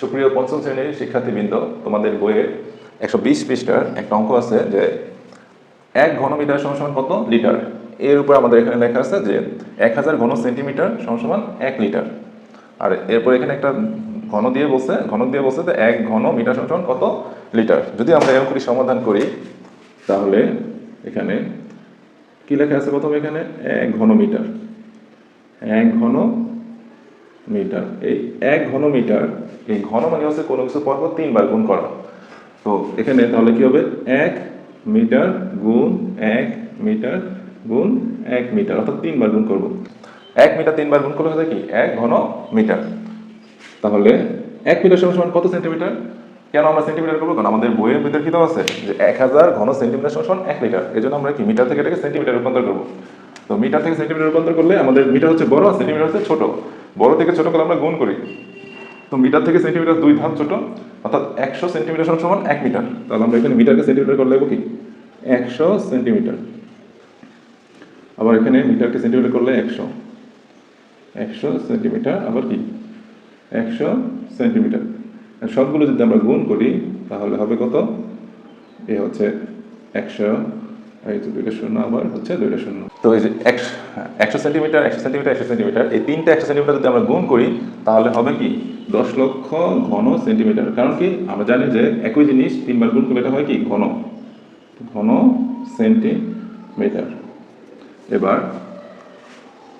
সুপ্রিয় পঞ্চম শ্রেণির শিক্ষার্থীবৃন্দ, তোমাদের বইয়ের একশো বিশ পৃষ্ঠার একটা অঙ্ক আছে যে এক ঘনমিটার সমান কত লিটার? এর উপর আমাদের এখানে লেখা আছে যে এক হাজার ঘন সেন্টিমিটার সমান এক লিটার। আর এরপর এখানে একটা ঘন দিয়ে বলছে ঘন দিয়ে বলছে যে এক ঘন মিটার সমান কত লিটার। যদি আমরা এরকম করে সমাধান করি, তাহলে এখানে কি লেখা আছে প্রথমে এখানে? এক ঘন মিটার এক ঘন মিটার। এই এক ঘন মিটার এই ঘন মানে হচ্ছে কোনো কিছু পরপর তিনবার গুণ করা। তো এখানে তাহলে কি হবে? এক মিটার গুণ এক মিটার গুণ এক মিটার, অর্থাৎ তিনবার গুণ করব। এক মিটার তিনবার গুণ করলে হবে কি? এক ঘন মিটার তাহলে এক মিটার সমান সমান কত সেন্টিমিটার? কেন আমরা সেন্টিমিটার করব? কারণ আমাদের বইয়ের ভিতরে কি আছে? যে এক হাজার ঘন সেন্টিমিটার সমান এক লিটার এই জন্য আমরা কি মিটার থেকে এটাকে সেন্টিমিটার রূপান্তর করব? তো মিটার থেকে সেন্টিমিটার রূপান্তর করলে আমাদের মিটার হচ্ছে বড় আর সেন্টিমিটার হচ্ছে ছোট। বড় থেকে ছোট করে আমরা গুণ করি। তো মিটার থেকে সেন্টিমিটার দুই ধাপ ছোট, অর্থাৎ একশো সেন্টিমিটার সমান এক মিটার। তাহলে আমরা এখানে মিটারকে সেন্টিমিটার করে কি? একশো সেন্টিমিটার আবার এখানে মিটারকে সেন্টিমিটার করলে একশো। একশো সেন্টিমিটার আবার কি? একশো সেন্টিমিটার সবগুলো যদি আমরা গুণ করি, তাহলে হবে কত? এ হচ্ছে একশো দুইটা শূন্য আবার হচ্ছে দুইটা শূন্য। তো এই যে একশো সেন্টিমিটার একশো সেন্টিমিটার একশো সেন্টিমিটার, এই তিনটা একশো সেন্টিমিটার যদি আমরা গুণ করি, তাহলে হবে কি? দশ লক্ষ ঘন সেন্টিমিটার। কারণ কি? আমরা জানি যে একই জিনিস তিনবার গুণ করলে হয় কি? ঘন। ঘন সেন্টিমিটার। এবার,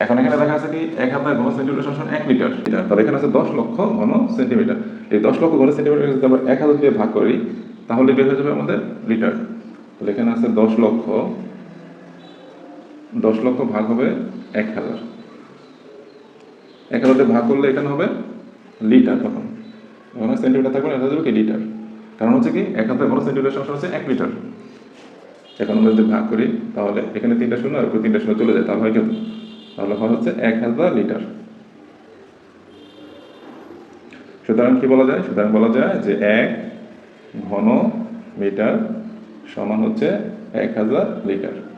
এখন এখানে দেখা আছে কি, এক হাজার ঘন সেন্টিমিটার সমান এক লিটার তবে এখানে আছে দশ লক্ষ ঘন সেন্টিমিটার। এই দশ লক্ষ ঘন সেন্টিমিটার যদি আমরা এক হাজার দিয়ে ভাগ করি, তাহলে বের হয়ে যাবে আমাদের লিটার। তাহলে এখানে আছে দশ লক্ষ। দশ লক্ষ ভাগ হবে এক হাজার। এক হাজার দিয়ে ভাগ করলে এখানে হবে লিটার তখন। ওখানে সেন্টিমিটার থাকবে কি লিটার? কারণ হচ্ছে কি, এক হাজার ঘন সেন্টিমিটার সমান হচ্ছে এক লিটার। এখন আমরা যদি ভাগ করি, তাহলে এখানে তিনটা শূন্য আর তিনটা শূন্য চলে যায়, তাহলে হয় কত তাহলে হয় হচ্ছে এক হাজার লিটার। সুতরাং কি বলা যায়? সুতরাং বলা যায় যে এক ঘন মিটার সমান হচ্ছে এক হাজার লিটার।